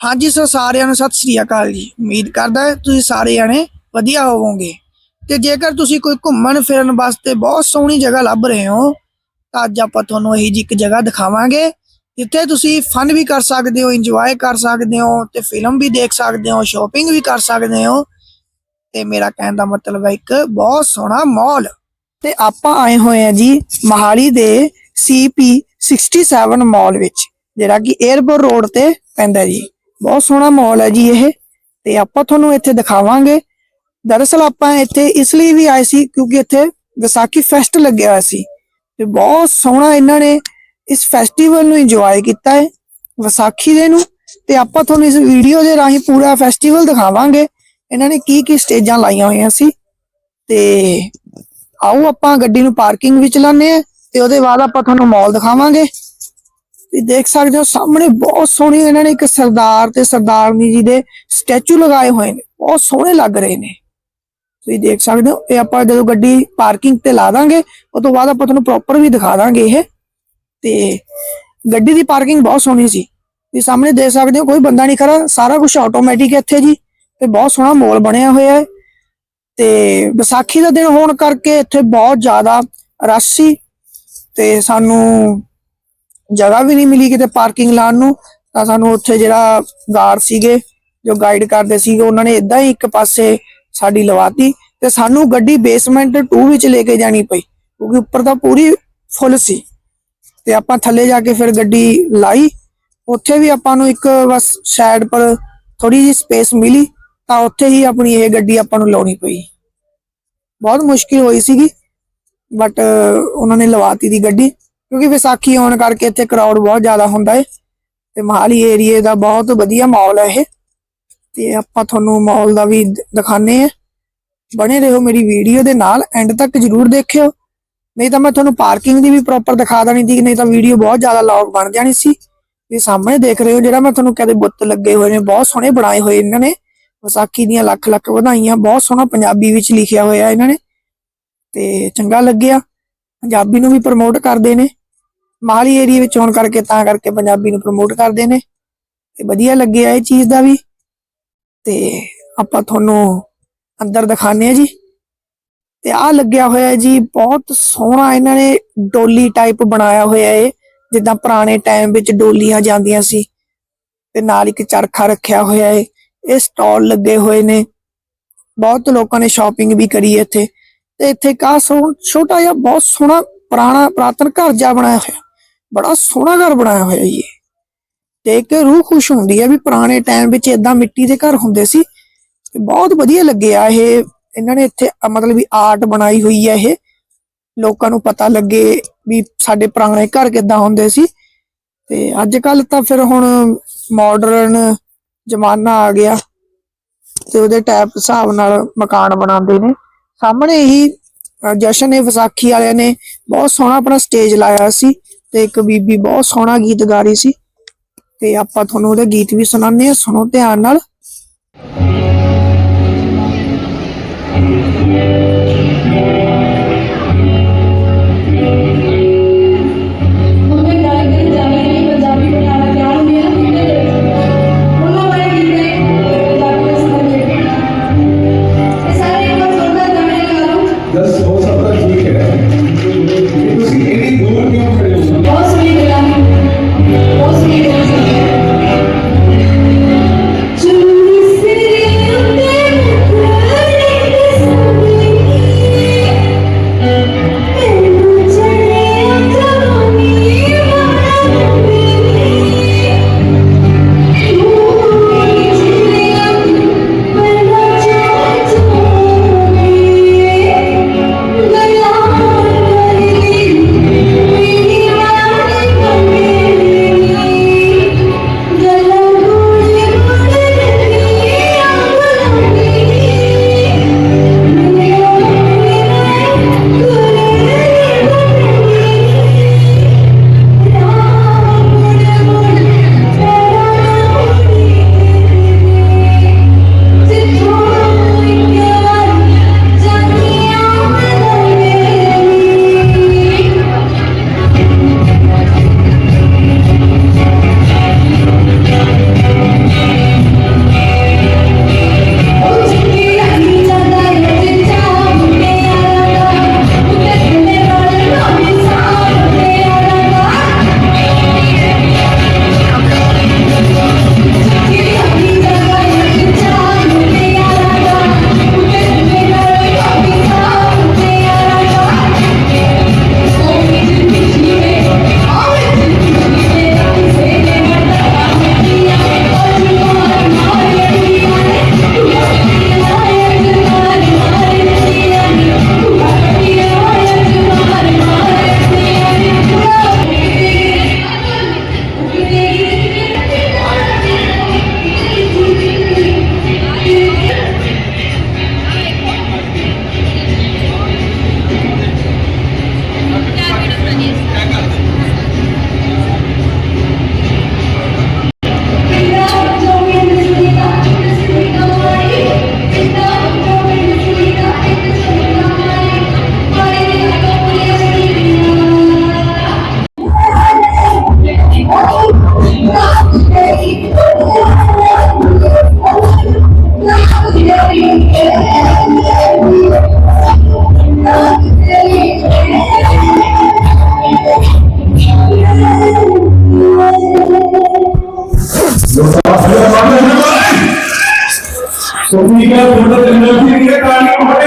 ਹਾਂਜੀ ਸਰ, ਸਾਰਿਆਂ ਨੂੰ ਸਤਿ ਸ੍ਰੀ ਅਕਾਲ ਜੀ। ਉਮੀਦ ਕਰਦਾ ਤੁਸੀਂ ਸਾਰੇ ਜਣੇ ਵਧੀਆ ਹੋਵੋਗੇ। ਤੇ ਜੇਕਰ ਤੁਸੀਂ ਕੋਈ ਘੁੰਮਣ ਫਿਰਨ ਵਾਸਤੇ ਬਹੁਤ ਸੋਹਣੀ ਜਗ੍ਹਾ ਲੱਭ ਰਹੇ ਹੋ, ਤਾਂ ਅੱਜ ਆਪਾਂ ਤੁਹਾਨੂੰ ਇਹੀ ਜੀ ਇੱਕ ਜਗ੍ਹਾ ਦਿਖਾਵਾਂਗੇ, ਜਿੱਥੇ ਤੁਸੀਂ ਫਨ ਵੀ ਕਰ ਸਕਦੇ ਹੋ ਇੰਜੋਏ ਕਰ ਸਕਦੇ ਹੋ, ਤੇ ਫਿਲਮ ਵੀ ਦੇਖ ਸਕਦੇ ਹੋ ਸ਼ਾਪਿੰਗ ਵੀ ਕਰ ਸਕਦੇ ਹੋ। ਤੇ ਮੇਰਾ ਕਹਿਣ ਦਾ ਮਤਲਬ ਹੈ ਇੱਕ ਬਹੁਤ ਸੋਹਣਾ ਮਾਲ ਤੇ ਆਪਾਂ ਆਏ ਹੋਏ ਆ ਜੀ ਮਹਾਲੀ ਦੇ CP 67 ਮਾਲ ਵਿੱਚ, ਜਿਹੜਾ ਕਿ 에ਅਰਪੋਰਟ ਰੋਡ ਤੇ ਪੈਂਦਾ ਜੀ। ਬਹੁਤ ਸੋਹਣਾ ਮਾਲ ਹੈ ਜੀ ਇਹ, ਤੇ ਆਪਾਂ ਤੁਹਾਨੂੰ ਇੱਥੇ ਦਿਖਾਵਾਂਗੇ। ਦਰਅਸਲ ਆਪਾਂ ਇੱਥੇ ਇਸ ਲਈ ਵੀ ਆਏ ਸੀ ਕਿਉਂਕਿ ਇੱਥੇ ਵਿਸਾਖੀ ਫੈਸਟ ਲੱਗਿਆ ਹੋਇਆ ਸੀ, ਤੇ ਬਹੁਤ ਸੋਹਣਾ ਇਹਨਾਂ ਨੇ ਇਸ ਫੈਸਟੀਵਲ ਨੂੰ ਇੰਜੋਏ ਕੀਤਾ ਹੈ, ਵਿਸਾਖੀ ਦੇ ਨੂੰ। ਤੇ ਆਪਾਂ ਤੁਹਾਨੂੰ ਇਸ ਵੀਡੀਓ ਦੇ ਰਾਹੀਂ ਪੂਰਾ ਫੈਸਟੀਵਲ ਦਿਖਾਵਾਂਗੇ, ਇਹਨਾਂ ਨੇ ਕੀ ਕੀ ਸਟੇਜਾਂ ਲਾਈਆਂ ਹੋਈਆਂ ਸੀ। ਤੇ ਆਓ ਆਪਾਂ ਗੱਡੀ ਨੂੰ ਪਾਰਕਿੰਗ ਵਿੱਚ ਲਾਉਂਦੇ ਆ ਤੇ ਉਹਦੇ ਬਾਅਦ ਆਪਾਂ ਤੁਹਾਨੂੰ ਮਾਲ ਦਿਖਾਵਾਂਗੇ। ਤੁਸੀਂ ਦੇਖ ਸਕਦੇ ਹੋ, ਸਾਹਮਣੇ ਬਹੁਤ ਸੋਹਣੀ ਇਹਨਾਂ ਨੇ ਇੱਕ ਸਰਦਾਰ ਤੇ ਸਰਦਾਰਨੀ ਜੀ ਦੇ ਸਟੈਚੂ ਲਗਾਏ ਹੋਏ ਨੇ, ਬਹੁਤ ਸੋਹਣੇ ਲੱਗ ਰਹੇ ਨੇ। ਤੁਸੀਂ ਦੇਖ ਸਕਦੇ ਹੋ, ਇਹ ਆਪਾਂ ਜਦੋਂ ਗੱਡੀ ਪਾਰਕਿੰਗ ਤੇ ਲਾ ਦਾਂਗੇ ਉਸ ਤੋਂ ਬਾਅਦ ਆਪਾਂ ਤੁਹਾਨੂੰ ਪ੍ਰੋਪਰ ਵੀ ਦਿਖਾ ਦਾਂਗੇ ਇਹ। ਤੇ ਗੱਡੀ ਦੀ ਪਾਰਕਿੰਗ ਬਹੁਤ ਸੋਹਣੀ ਸੀ। ਤੁਸੀਂ ਸਾਹਮਣੇ ਦੇਖ ਸਕਦੇ ਹੋ, ਕੋਈ ਬੰਦਾ ਨਹੀਂ ਖੜਾ, ਸਾਰਾ ਕੁਝ ਆਟੋਮੈਟਿਕ ਹੈ ਇੱਥੇ ਜੀ, ਤੇ ਬਹੁਤ ਸੋਹਣਾ ਮੋਲ ਬਣਿਆ ਹੋਇਆ ਹੈ। ਤੇ ਵਿਸਾਖੀ ਦਾ ਦਿਨ ਹੋਣ ਕਰਕੇ ਇੱਥੇ ਬਹੁਤ ਜ਼ਿਆਦਾ ਰਸ਼ ਸੀ, ਤੇ ਸਾਨੂੰ ਜਗ੍ਹਾ ਵੀ ਨਹੀਂ ਮਿਲੀ ਕਿਤੇ ਪਾਰਕਿੰਗ ਲਾਉਣ ਨੂੰ, ਤਾਂ ਸਾਨੂੰ ਉੱਥੇ ਜਿਹੜਾ ਗਾਰਡ ਸੀਗੇ, ਜੋ ਗਾਈਡ ਕਰਦੇ ਸੀਗੇ, ਉਹਨਾਂ ਨੇ ਇਦਾਂ ਹੀ ਇੱਕ ਪਾਸੇ ਸਾਡੀ ਲਵਾਤੀ ਤੇ ਸਾਨੂੰ ਗੱਡੀ ਬੇਸਮੈਂਟ 2 ਵਿੱਚ ਲੈ ਕੇ ਜਾਣੀ ਪਈ, ਕਿਉਂਕਿ ਉੱਪਰ ਤਾਂ ਪੂਰੀ ਫੁੱਲ ਸੀ। ਤੇ ਆਪਾਂ ਥੱਲੇ ਜਾ ਕੇ ਫਿਰ ਗੱਡੀ ਲਾਈ, ਉੱਥੇ ਵੀ ਆਪਾਂ ਨੂੰ ਇੱਕ ਬਸ ਸਾਈਡ ਪਰ ਥੋੜੀ ਜਿਹੀ ਸਪੇਸ ਮਿਲੀ, ਤਾਂ ਉੱਥੇ ਹੀ ਆਪਣੀ ਇਹ ਗੱਡੀ ਆਪਾਂ ਨੂੰ ਲਾਉਣੀ ਪਈ। ਬਹੁਤ ਮੁਸ਼ਕਿਲ ਹੋਈ ਸੀਗੀ ਬਟ ਉਹਨਾਂ ਨੇ ਲਵਾਤੀ ਦੀ ਗੱਡੀ। ਕਿਉਂਕਿ ਵਿਸਾਖੀ ਆਉਣ ਕਰਕੇ ਇੱਥੇ ਕਰਾਊਡ ਬਹੁਤ ਜ਼ਿਆਦਾ ਹੁੰਦਾ ਹੈ ਤੇ ਮਹਾਲੀ ਏਰੀਏ ਦਾ ਬਹੁਤ ਵਧੀਆ ਮਾਹੌਲ ਹੈ ਇਹ ਤੇ ਆਪਾਂ ਤੁਹਾਨੂੰ ਮਾਹੌਲ ਦਾ ਵੀ ਦ- ਦਿਖਾਣੇ ਆ ਬਣੇ ਰਹੋ ਮੇਰੀ ਵੀਡੀਓ ਦੇ ਨਾਲ ਐਂਡ ਤੱਕ ਜਰੂਰ ਦੇਖਿਓ। ਨਹੀਂ ਤਾਂ ਮੈਂ ਤੁਹਾਨੂੰ ਪਾਰਕਿੰਗ ਦੀ ਵੀ ਪ੍ਰੋਪਰ ਦਿਖਾ ਦੇਣੀ ਸੀ, ਨਹੀਂ ਤਾਂ ਵੀਡੀਓ ਬਹੁਤ ਜ਼ਿਆਦਾ ਲੌਂਗ ਬਣ ਜਾਣੀ ਸੀ। ਇਹ ਸਾਹਮਣੇ ਦੇਖ ਰਹੇ ਹੋ ਜਿਹੜਾ ਮੈਂ ਤੁਹਾਨੂੰ ਕਹਿੰਦੇ ਬੁੱਤ ਲੱਗੇ ਹੋਏ ਨੇ, ਬਹੁਤ ਸੋਹਣੇ ਬਣਾਏ ਹੋਏ ਇਹਨਾਂ ਨੇ। ਵਿਸਾਖੀ ਦੀਆਂ ਲੱਖ ਲੱਖ ਵਧਾਈਆਂ, ਬਹੁਤ ਸੋਹਣਾ ਪੰਜਾਬੀ ਵਿੱਚ ਲਿਖਿਆ ਹੋਇਆ ਇਹਨਾਂ ਨੇ। ਤੇ ਚੰਗਾ ਲੱਗਿਆ। ਪੰਜਾਬੀ ਨੂੰ ਵੀ ਪ੍ਰਮੋਟ ਕਰਦੇ ਨੇ। ਮਾਲੀ ਏਰੀਆ ਵਿੱਚ ਹੋਣ ਕਰਕੇ ਤਾਂ ਕਰਕੇ ਪੰਜਾਬੀ ਨੂੰ ਪ੍ਰਮੋਟ ਕਰਦੇ ਨੇ। ਤੇ ਵਧੀਆ ਲੱਗਿਆ ਇਹ ਚੀਜ਼ ਦਾ ਵੀ। ਤੇ ਆਪਾਂ ਤੁਹਾਨੂੰ ਅੰਦਰ ਦਿਖਾਣੇ ਆ ਜੀ। ਤੇ ਆ ਲੱਗਿਆ ਹੋਇਆ ਜੀ, ਬਹੁਤ ਸੋਹਣਾ ਇਹਨਾਂ ਨੇ ਡੋਲੀ ਟਾਈਪ ਬਣਾਇਆ ਹੋਇਆ ਏ ਜਿੱਦਾਂ ਪੁਰਾਣੇ ਟਾਈਮ ਵਿੱਚ ਡੋਲੀਆਂ ਜਾਂਦੀਆਂ ਸੀ। ਤੇ ਨਾਲ ਇੱਕ ਚਰਖਾ ਰੱਖਿਆ ਹੋਇਆ ਹੈ ਇਹ ਸਟਾਲ ਲੱਗੇ ਹੋਏ ਨੇ। ਬਹੁਤ ਲੋਕਾਂ ਨੇ ਸ਼ਾਪਿੰਗ ਵੀ ਕਰੀ ਇੱਥੇ। ਤੇ ਇੱਥੇ ਕਾ ਛੋਟਾ ਜਿਹਾ ਬਹੁਤ ਸੋਹਣਾ ਪੁਰਾਣਾ ਪ੍ਰਾਤਨ ਘਰ ਜਾ ਬਣਾਇਆ ਹੋਇਆ। ਬੜਾ ਸੋਹਣਾ ਘਰ ਬਣਾਇਆ ਹੋਇਆ ਜੀ ਇਹ। ਦੇਖ ਰੂਹ ਖੁਸ਼ ਹੁੰਦੀ ਹੈ ਵੀ ਪੁਰਾਣੇ ਟਾਈਮ ਵਿੱਚ ਇਦਾਂ ਮਿੱਟੀ ਦੇ ਘਰ ਹੁੰਦੇ ਸੀ। ਤੇ ਬਹੁਤ ਵਧੀਆ ਲੱਗਿਆ ਇਹ। ਇਹਨਾਂ ਨੇ ਇੱਥੇ ਮਤਲਬ ਵੀ ਆਰਟ ਬਣਾਈ ਹੋਈ ਹੈ ਇਹ। ਲੋਕਾਂ ਨੂੰ ਪਤਾ ਲੱਗੇ ਵੀ ਸਾਡੇ ਪੁਰਾਣੇ ਘਰ ਕਿੱਦਾਂ ਹੁੰਦੇ ਸੀ। ਤੇ ਅੱਜ ਕੱਲ ਤਾਂ ਫਿਰ ਹੁਣ ਮਾਡਰਨ ਜ਼ਮਾਨਾ ਆ ਗਿਆ। ਤੇ ਉਹਦੇ ਟਾਈਪ ਹਿਸਾਬ ਨਾਲ ਮਕਾਨ ਬਣਾਉਂਦੇ ਨੇ। ਸਾਹਮਣੇ ਹੀ ਜਸ਼ਨ ਹੈ ਵਿਸਾਖੀ ਵਾਲਿਆਂ ਨੇ ਬਹੁਤ ਸੋਹਣਾ ਆਪਣਾ ਸਟੇਜ ਲਾਇਆ ਸੀ ਤੇ ਇੱਕ ਬੀਬੀ ਬਹੁਤ ਸੋਹਣਾ ਗੀਤ ਗਾ ਰਹੀ ਸੀ। ਤੇ ਆਪਾਂ ਤੁਹਾਨੂੰ ਉਹਦੇ ਗੀਤ ਵੀ ਸੁਣਾਉਂਦੇ ਆ ਸੁਣੋ ਧਿਆਨ ਨਾਲ। ਸੋਫੀ ਕਾ ਬੋਲਦਾ ਤੇ ਨਦੀ ਕੇ ਕਾਣੀ ਹੋੜੇ